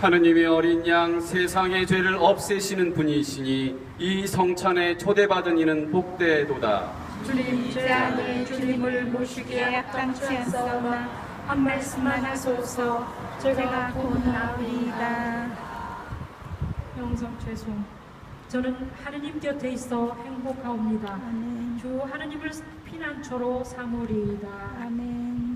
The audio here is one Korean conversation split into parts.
하느님의 어린 양 세상의 죄를 없애시는 분이시니 이 성찬에 초대받은 이는 복되도다. 주님 제 안에 주님을 모시기에 합당치 않사오나 한 말씀만 하소서 제가 곧 나오리이다 영성 죄송. 저는 하느님 곁에 있어 행복하옵니다. 아멘 주 하느님을 피난처로 삼으리이다. 아멘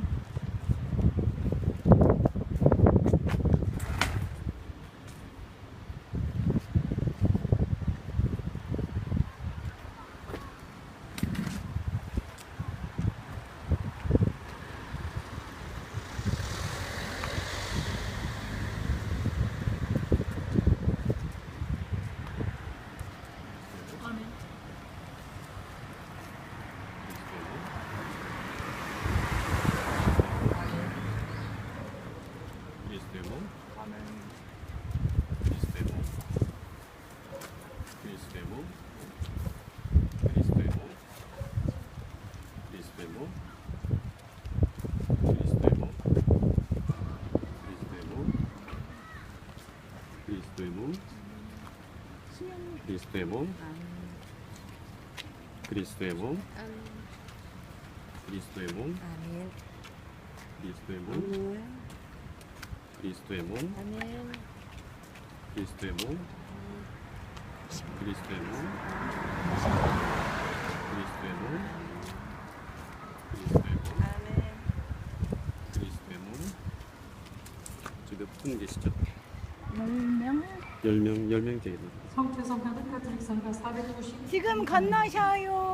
그리스도의 몸. 그리스도의 몸. 그리스도의 몸. 그리스도의 몸. 그리스도의 몸. 그리스도의 몸. 그리스도의 몸. 그리스도의 몸. 아멘. 그리스도의 몸. 그리스도의 몸. 그리스도의 몸. 그리스도의 몸. 아멘. 그리스도의 몸. 저몇 분 계시죠? 열명 10명, 10명 되겠네. 성태 성 가득 가톨릭 성가 450. 지금 건너셔요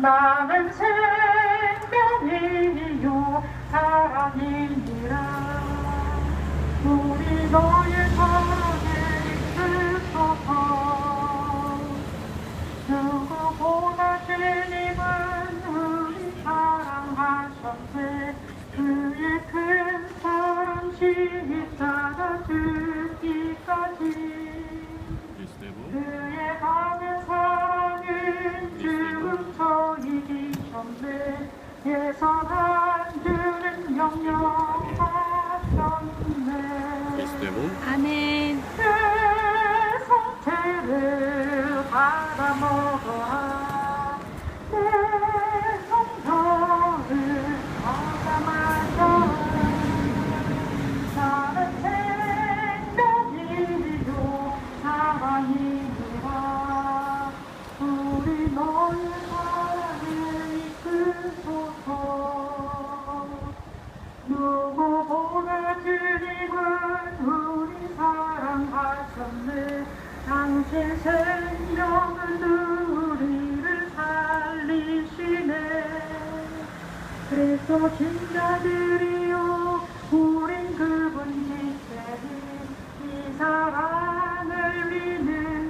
나는 생명이요 사랑이니라. 우리 너의 사랑 예사람들은 영영하셨네 예수 대문 아멘. 내 상태를 바라보아 당신 생명을 누리를 살리시네. 그래서 진자들이요 우린 그분 지체이 사랑을 믿는